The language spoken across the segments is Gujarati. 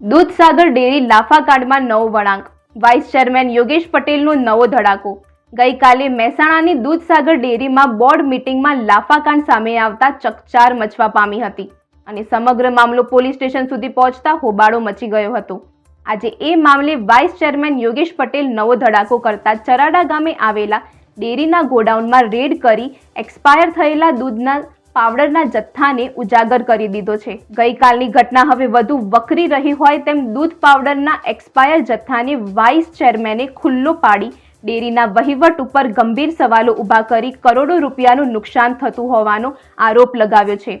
દૂધસાગર ડેરી લાફાકાંડમાં નવો વળાંક. વાઇસ ચેરમેન યોગેશ પટેલનો નવો ધડાકો. ગઈકાલે મહેસાણાની દૂધસાગર ડેરીમાં બોર્ડ મિટિંગમાં લાફાકાંડ સામે આવતા ચકચાર મચવા પામી હતી અને સમગ્ર મામલો પોલીસ સ્ટેશન સુધી પહોંચતા હોબાળો મચી ગયો હતો. આજે એ મામલે વાઇસ ચેરમેન યોગેશ પટેલ નવો ધડાકો કરતા ચરાડા ગામે આવેલા ડેરીના ગોડાઉનમાં રેડ કરી એક્સપાયર થયેલા દૂધના પાવડરના જથ્થાને ઉજાગર કરી દીધો છે. ગઈકાલની ઘટના હવે વધુ વકરી રહી હોય તેમ દૂધ પાવડરના એક્સપાયર જથ્થાને વાઇસ ચેરમેને ખુલ્લો પાડી ડેરીના વહીવટ ઉપર ગંભીર સવાલો ઊભા કરી કરોડો રૂપિયાનું નુકસાન થતું હોવાનો આરોપ લગાવ્યો છે.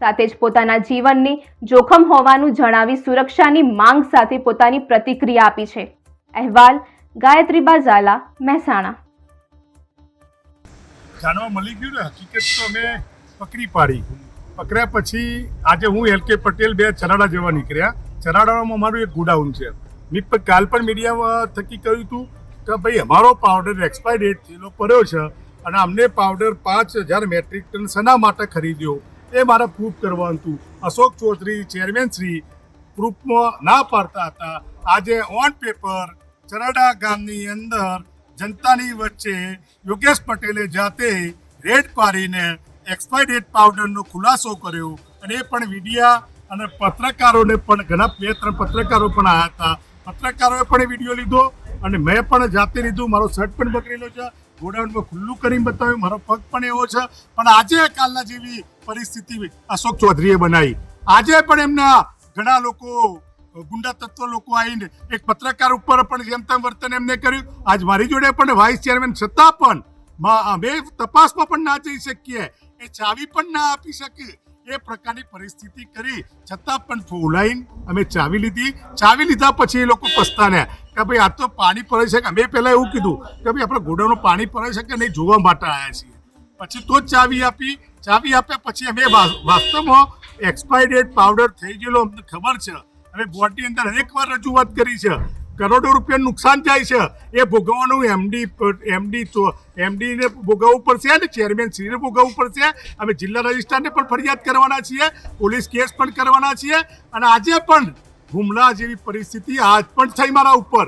સાથે જ પોતાના જીવનને જોખમ હોવાનું જણાવી સુરક્ષાની માંગ સાથે પોતાની પ્રતિક્રિયા આપી છે. અહેવાલ, ગાયત્રી ઝાલા મહેસાણા. જાણવા મળી ગયું ને હકીકત તો અમે પકડી પાડી. પકડ્યા પછી આજે હું એલ કે પટેલ બે ચરાડા જેવા નીકળ્યા. ચરાડામાં અમારું એક ગોડાઉન છે. મેં પણ કાલ પણ મીડિયામાં થકી કહ્યું હતું કે ભાઈ, અમારો પાવડર એક્સપાયર ડેટ થયેલો પડ્યો છે અને અમને પાવડર પાંચ હજાર મેટ્રિક ટન શેના માટે ખરીદ્યો? એ મારે પ્રૂફ કરવાનું હતું. અશોક ચૌધરી ચેરમેન શ્રી પ્રૂફમાં ના પાડતા હતા. આજે ઓન પેપર ચરાડા ગામની અંદર જનતાની વચ્ચે યોગેશ પટેલે જાતે રેડ પાડીને એક્સપાયર ડેટ પાવડરનો ખુલાસો કર્યો અને એ પણ મીડિયા અને પત્રકારોને પણ ઘણા બે ત્રણ પત્રકારો પણ આવ્યા હતા. પત્રકારોએ પણ એ વીડિયો લીધો અને મેં પણ જાતે લીધું. મારો શર્ટ પણ પકડેલો છે. ગોડાઉનમાં ખુલ્લું કરીને બતાવ્યું. મારો પગ પણ એવો છે. પણ આજે કાલના જેવી પરિસ્થિતિ અશોક ચૌધરીએ બનાવી. આજે પણ એમના ઘણા લોકો, ગુંડા તત્વ લોકો આવીને એક પત્રકાર ઉપર પણ જેમ તેમ વર્તન એમને કર્યું. આજ મારી જોડે પણ વાઇસ ચેરમેન છતાં પણ અમે તપાસમાં પણ ના જઈ શકીએ. એ ચાવી પણ ના આપી શકે. એ પ્રકારની પરિસ્થિતિ કરી. છતાં પણ ફોલાઈન અમે ચાવી લીધી. ચાવી લીધા પછી એ લોકો પસ્તાને કે ભાઈ આ તો પાણી પડે છે કે અમે પહેલાં એવું કીધું કે ભાઈ આપણે ઘોડાનું પાણી પડે છે કે નહીં, જોવા માટે આવ્યા છીએ. પછી તો જ ચાવી આપી. ચાવી આપ્યા પછી અમે વાસ્તવમાં એક્સપાયર ડેટ પાવડર થઈ ગયેલો અમને ખબર છે. અમે બોર્ડની અંદર અનેક વાર રજૂઆત કરી છે. કરોડો રૂપિયાનું નુકસાન જાય છે. એ ભોગવવાનું એમડી એમડી એમડીને ભોગવવું પડશે અને ચેરમેન શ્રીને ભોગવવું પડશે. અમે જિલ્લા રજિસ્ટ્રારને પણ ફરિયાદ કરવાના છીએ. પોલીસ કેસ પણ કરવાના છીએ. અને આજે પણ હુમલા જેવી પરિસ્થિતિ આજ પણ થઈ મારા ઉપર.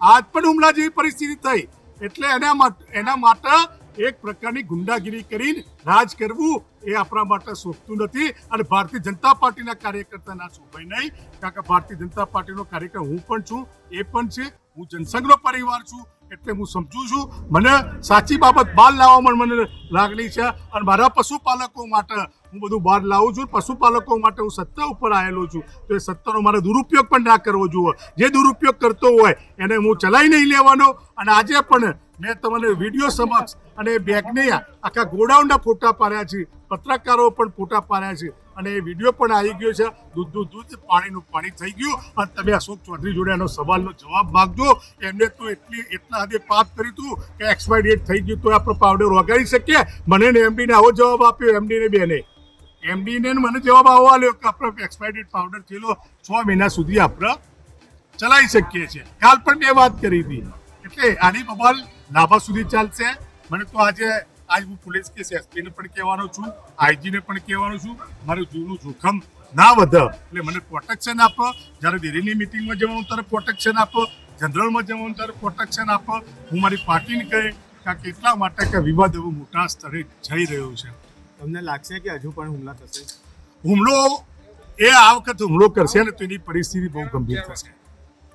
આજ પણ હુમલા જેવી પરિસ્થિતિ થઈ. એટલે એના માટે એના માટે એક પ્રકારની ગુંડાગીરી કરીને રાજ કરવું એ આપણા માટે શોભતું નથી અને ભારતીય જનતા પાર્ટીના કાર્યકર્તા ના શોભાય નહીં. કારણ કે ભારતીય જનતા પાર્ટીનો કાર્યકર હું પણ છું, એ પણ છે. હું જનસંઘનો પરિવાર છું, એટલે હું સમજુ છું. મને સાચી બાબત બહાર લાવવામાં મને લાગણી છે અને મારા પશુપાલકો માટે હું બધું બહાર લાવું છું. પશુપાલકો માટે હું સત્તા ઉપર આવેલો છું. તો એ સત્તાનો મારે દુરુપયોગ પણ ના કરવો જોઈએ. જે દુરુપયોગ કરતો હોય એને હું ચલાવી નહીં લેવાનો અને આજે પણ મેં તમને વીડિયો સમક્ષ અને બેગને આખા ગોડાઉનના ફોટા પાડ્યા છે, પત્રકારો પણ ફોટા પાડ્યા છે અને એ વીડિયો પણ આવી ગયો છે. દૂધનું દૂધ પાણીનું પાણી થઈ ગયું અને તમે અશોક ચૌધરી જોડે એનો સવાલનો જવાબ માગજો. એમને તો એટલી, એટલા હદે પાપ કર્યું હતું કે એક્સપાયર ડેટ થઈ ગયું તો આપણે પાવડર વગાડી શકીએ. મને ને એમડીને આવો જવાબ આપ્યો, એમડીને બેને. એમડીને મને જવાબ આવો આવ્યો કે આપણે એક્સપાયર ડેટ પાવડર થયેલો છ મહિના સુધી આપણે ચલાવી શકીએ છીએ. કાલ પણ મેં વાત કરી હતી. એટલે આની બબાલ લાંબા સુધી ચાલશે. મને તો આજે આજ હું પોલીસ કેસ એસપીને પણ કહેવાનો છું આઈજીને પણ કહેવાનો છું. મારું જીવનું જોખમ ના વધે એટલે મને પ્રોટેક્શન આપો. જ્યારે દિલ્હીની મિટિંગમાં જવાનું ત્યારે પ્રોટેક્શન આપો. જનરલમાં જવાનું ત્યારે પ્રોટેક્શન આપો. હું મારી પાર્ટીને કહે કારણ કે એટલા માટે કે વિવાદ એવો મોટા સ્તરે જઈ રહ્યો છે. તમને લાગશે કે હજુ પણ હુમલા થશે? હુમલો એ આ વખત હુમલો કરશે ને તો એની પરિસ્થિતિ બહુ ગંભીર થશે.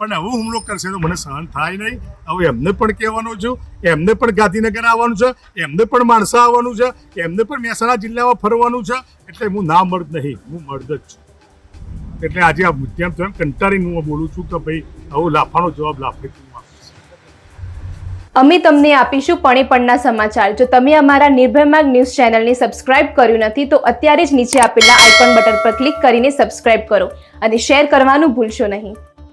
પણ હવે હુમલો કરશે તો મને સહન થાય નહીં. હવે એમને પણ કહેવાનો છું, એમને પણ ગાંધીનગર આવવાનું છે, એમને પણ માણસા આવવાનું છે, એમને પણ મહેસાણા જિલ્લામાં ફરવાનું છે, એટલે હું ના મર્દ નહીં, હું મર્દ જ છું. એટલે આજે આ મુદ્દામ તો એમ કંટાળીને હું બોલું છું કે ભાઈ, આવો લાફાનો જવાબ લાફે અમે તમને આપીશું પણે પણના સમાચાર. જો તમે અમારા નિર્ભય ન્યૂઝ ચેનલને સબસ્ક્રાઇબ કર્યું નથી, તો અત્યારે જ નીચે આપેલા આઇકોન બટન પર ક્લિક કરીને સબસ્ક્રાઇબ કરો અને શેર કરવાનું ભૂલશો નહીં.